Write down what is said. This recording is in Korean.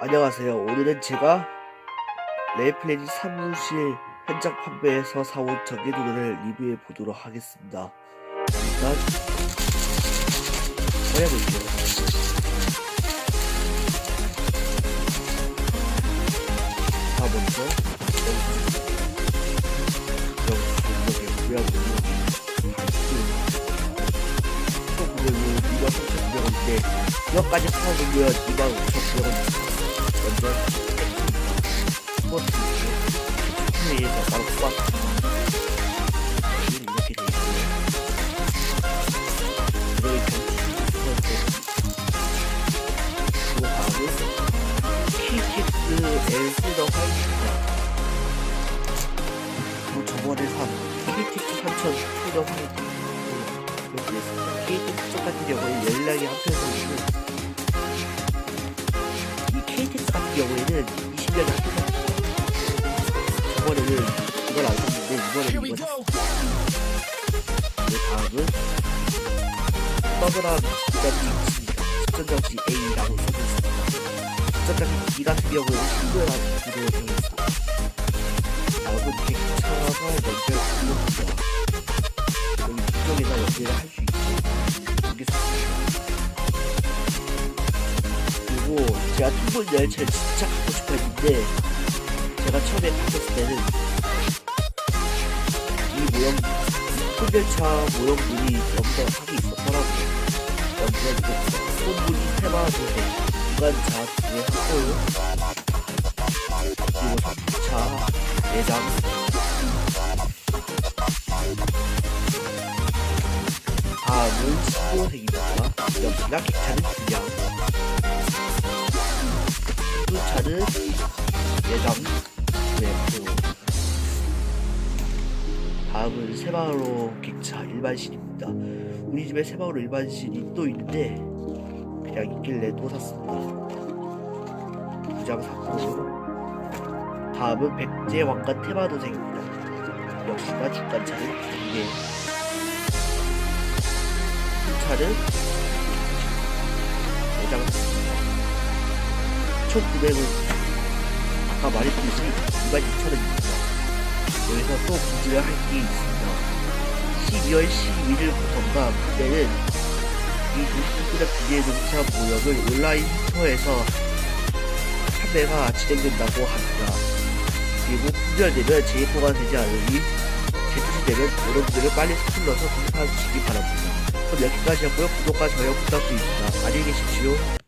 안녕하세요. 오늘은 제가 레이플레이 사무실 현장 판매에서 사온 전기도구를 리뷰해 보도록 하겠습니다. 일단 꺼내볼게 이또 구매로 2만 3,900원인데 이것까지 사놓으면 2만 5,900원 먼저 스포츠 스포츠에서 바로 뽑아 이렇게 돼 있고요 그리고 그 다음은 키키스 엘스더 화이트 저번에 산 키키스 3000 슈퍼더 화이트 이렇게 있습니다 KTX 쪽 같은 경우에 연락이 한편서 있는 이 KTX 같은 경우에는 20년이 안 돼요. 저번에는 이걸 안 샀는데 이번에는 이걸 샀어요. 그 다음은 서브랑 있습니다. 전장기 A라고 써져 있습니다. 전장기 B 같은 경우에는 구도로 되어 있습니다. 다음은 객차가 연결 구도입니다. 여기 뒤쪽에다 연결을 할 수 있고 여기 샀습니다. 그리고 제가 tumble 열차를 진짜 갖고 싶었는데 제가 처음에 탔을 때는 이 모형 열차 모형들이 여기다 하게 있었더라고요 연결 손분이 테마도에 중간 자두에 하고요 그리고 3차 내장 다음은 신고색입니다 역시나 객차는 그냥 그 차는 예정 네, 다음은 세마로 객차 일반실입니다. 우리 집에 세마로 일반실이 또 있는데 그냥 있길래 또 샀습니다. 두장 샀고 다음은 백제 왕관 테마도색입니다. 역시나 중간차는 이게 차는 내장 샀습니다. 총 금액은 아까 말했듯이 22,000원입니다. 여기서 또 구매를 할 게 있습니다. 12월 11일부터인가 그때는 이 도시구역 비대동차 모형을 온라인 스토어에서 판매가 진행된다고 합니다. 그리고 품절되면 재입고가 되지 않으니 재출시되면 여러분들을 빨리 서둘러서 구입하시기 바랍니다. 그럼 여기까지였고요. 구독과 좋아요 부탁드립니다. 안녕히 계십시오.